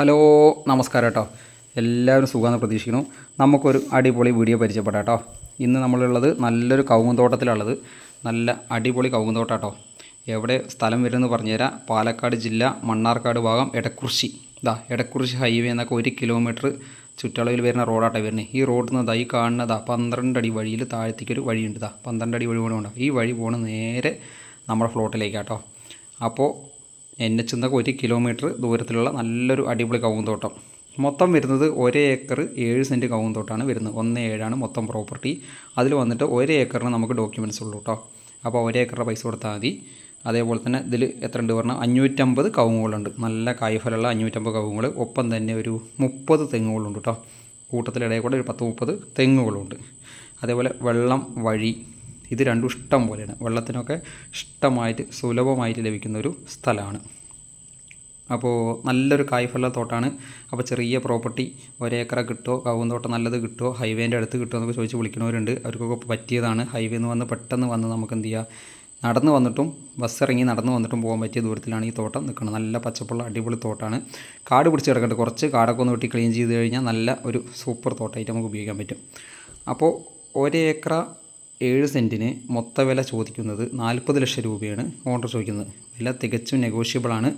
Hello നമസ്കാരം കേട്ടോ എല്ലാവരും സുഖമെന്ന് പ്രതീക്ഷിക്കുന്നു. നമുക്കൊരു അടിപൊളി വീഡിയോ പരിചയപ്പെടാം കേട്ടോ ഇന്ന് നമ്മളുള്ളത് നല്ലൊരു കൗമുന്തോട്ടത്തിലുള്ളത് നല്ല അടിപൊളി കൗമുന്തോട്ടം കേട്ടോ എവിടെ സ്ഥലം വരുമെന്ന് പറഞ്ഞുതരാം. പാലക്കാട് ജില്ല മണ്ണാർക്കാട് ഭാഗം എടക്കുറിശി. ഇതാ എടക്കുറിശി ഹൈവേ എന്നൊക്കെ ഒരു കിലോമീറ്റർ ചുറ്റളവിൽ വരുന്ന റോഡാട്ടെ വരുന്നത് ഈ റോഡിൽ നിന്ന് ഈ കാണുന്നതാ പന്ത്രണ്ട് അടി വഴിയിൽ താഴത്തേക്കൊരു വഴിയുണ്ട് ഇതാ പന്ത്രണ്ട് അടി വഴി പോകണമുണ്ടോ ഈ വഴി പോകണ നേരെ നമ്മുടെ ഫ്ലോട്ടിലേക്കാട്ടോ. അപ്പോൾ എൻ എച്ച് എന്നൊക്കെ ഒരു കിലോമീറ്റർ ദൂരത്തിലുള്ള നല്ലൊരു അടിപൊളി കവുന്തോട്ടം. മൊത്തം വരുന്നത് ഒരേ ഏക്കർ ഏഴ് സെന്റ് കവുന്തോട്ടാണ് വരുന്നത്. ഒന്ന് ഏഴാണ് മൊത്തം പ്രോപ്പർട്ടി. അതിൽ വന്നിട്ട് ഒരേ ഏക്കറിന് നമുക്ക് ഡോക്യുമെന്റ്സ് ഉള്ളൂ കേട്ടോ അപ്പോൾ ഒരേ ഏക്കറുടെ പൈസ കൊടുത്താൽ മതി. അതേപോലെ തന്നെ ഇതിൽ എത്ര ഉണ്ട് പറഞ്ഞാൽ അഞ്ഞൂറ്റമ്പത് കവുങ്ങുകളുണ്ട്. നല്ല കായ്ഫലമുള്ള അഞ്ഞൂറ്റമ്പത് കവുങ്ങുകൾ ഒപ്പം തന്നെ ഒരു മുപ്പത് തെങ്ങുകളുണ്ട് കേട്ടോ കൂട്ടത്തിലിടയിൽ കൂടെ ഒരു പത്ത് മുപ്പത് തെങ്ങുകളുണ്ട്. അതേപോലെ വെള്ളം വഴി ഇത് രണ്ടും ഇഷ്ടം പോലെയാണ്. വെള്ളത്തിനൊക്കെ ഇഷ്ടമായിട്ട് സുലഭമായിട്ട് ലഭിക്കുന്ന ഒരു സ്ഥലമാണ്. അപ്പോൾ നല്ലൊരു കായ്ഫല തോട്ടാണ്. അപ്പോൾ ചെറിയ പ്രോപ്പർട്ടി ഒരേക്കറ കിട്ടുമോ കവുന്തോട്ടം നല്ലത് കിട്ടുമോ ഹൈവേന്റെ അടുത്ത് കിട്ടുമോ എന്നൊക്കെ ചോദിച്ച് വിളിക്കുന്നവരുണ്ട്. അവർക്കൊക്കെ പറ്റിയതാണ്. ഹൈവേ എന്ന് വന്ന് പെട്ടെന്ന് വന്ന് നമുക്ക് എന്ത് ചെയ്യുക നടന്നു വന്നിട്ടും ബസ് ഇറങ്ങി നടന്നു വന്നിട്ടും പോകാൻ പറ്റിയ ദൂരത്തിലാണ് ഈ തോട്ടം നിൽക്കുന്നത്. നല്ല പച്ചപ്പുള്ള അടിപൊളി തോട്ടാണ്. കാട് പിടിച്ച് കിടക്കട്ടെ കുറച്ച് കാടൊക്കെ ഒന്ന് വെട്ടി ക്ലീൻ ചെയ്ത് കഴിഞ്ഞാൽ നല്ല ഒരു സൂപ്പർ തോട്ടമായിട്ട് നമുക്ക് ഉപയോഗിക്കാൻ പറ്റും. അപ്പോൾ ഒരേക്കറ ഏഴ് സെന്റിന് മൊത്ത വില ചോദിക്കുന്നത് നാൽപ്പത് ലക്ഷം രൂപയാണ്. ഓണർ ചോദിക്കുന്നത്. വില തികച്ചും നെഗോഷ്യബിളാണ്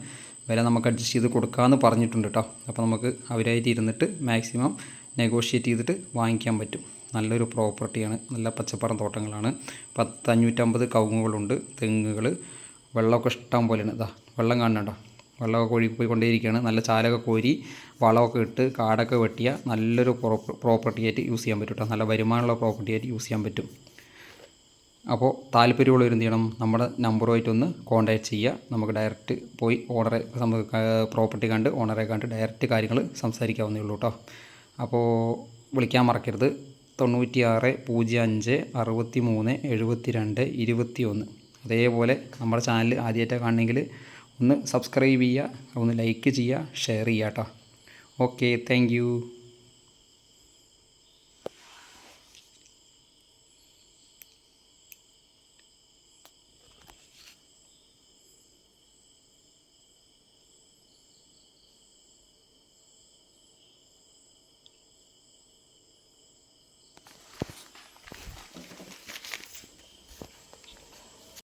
വില നമുക്ക് അഡ്ജസ്റ്റ് ചെയ്ത് കൊടുക്കാമെന്ന് പറഞ്ഞിട്ടുണ്ട് കേട്ടോ അപ്പോൾ നമുക്ക് അവരായിട്ട് ഇരുന്നിട്ട് മാക്സിമം നെഗോഷിയേറ്റ് ചെയ്തിട്ട് വാങ്ങിക്കാൻ പറ്റും. നല്ലൊരു പ്രോപ്പർട്ടിയാണ് നല്ല പച്ചപ്പറം തോട്ടങ്ങളാണ്. പത്ത് അഞ്ഞൂറ്റമ്പത് കവുങ്ങുകളുണ്ട്. തെങ്ങുകൾ വെള്ളമൊക്കെ ഇഷ്ടം പോലെയാണ്. ഇതാ വെള്ളം കാണുന്നുണ്ടോ വെള്ളമൊക്കെ ഒഴുകി പോയിക്കൊണ്ടേയിരിക്കുകയാണ്. നല്ല ചാലൊക്കെ കോരി വളമൊക്കെ ഇട്ട് കാടൊക്കെ വെട്ടിയ നല്ലൊരു പ്രോപ്പർട്ടി ആയിട്ട് യൂസ് ചെയ്യാൻ പറ്റും കേട്ടോ നല്ല വരുമാനമുള്ള പ്രോപ്പർട്ടി ആയിട്ട് യൂസ് ചെയ്യാൻ പറ്റും. അപ്പോൾ താല്പര്യമുള്ളവർ എന്ത് ചെയ്യണം നമ്മുടെ നമ്പറുമായിട്ടൊന്ന് കോൺടാക്റ്റ് ചെയ്യുക. നമുക്ക് ഡയറക്റ്റ് പോയി ഓണറെ പ്രോപ്പർട്ടി കണ്ട് ഓണറെ കണ്ട് ഡയറക്റ്റ് കാര്യങ്ങൾ സംസാരിക്കാവുന്നേ ഉള്ളൂ കേട്ടോ അപ്പോൾ വിളിക്കാൻ മറക്കരുത്. തൊണ്ണൂറ്റിയാറ് പൂജ്യം അഞ്ച് അറുപത്തി മൂന്ന് എഴുപത്തി രണ്ട് ഇരുപത്തി ഒന്ന് അതേപോലെ നമ്മുടെ ചാനൽ ആദ്യമായിട്ടാണ് കാണണമെങ്കിൽ ഒന്ന് സബ്സ്ക്രൈബ് ചെയ്യുക. ഒന്ന് ലൈക്ക് ചെയ്യുക ഷെയർ ചെയ്യുക കേട്ടോ ഓക്കെ താങ്ക്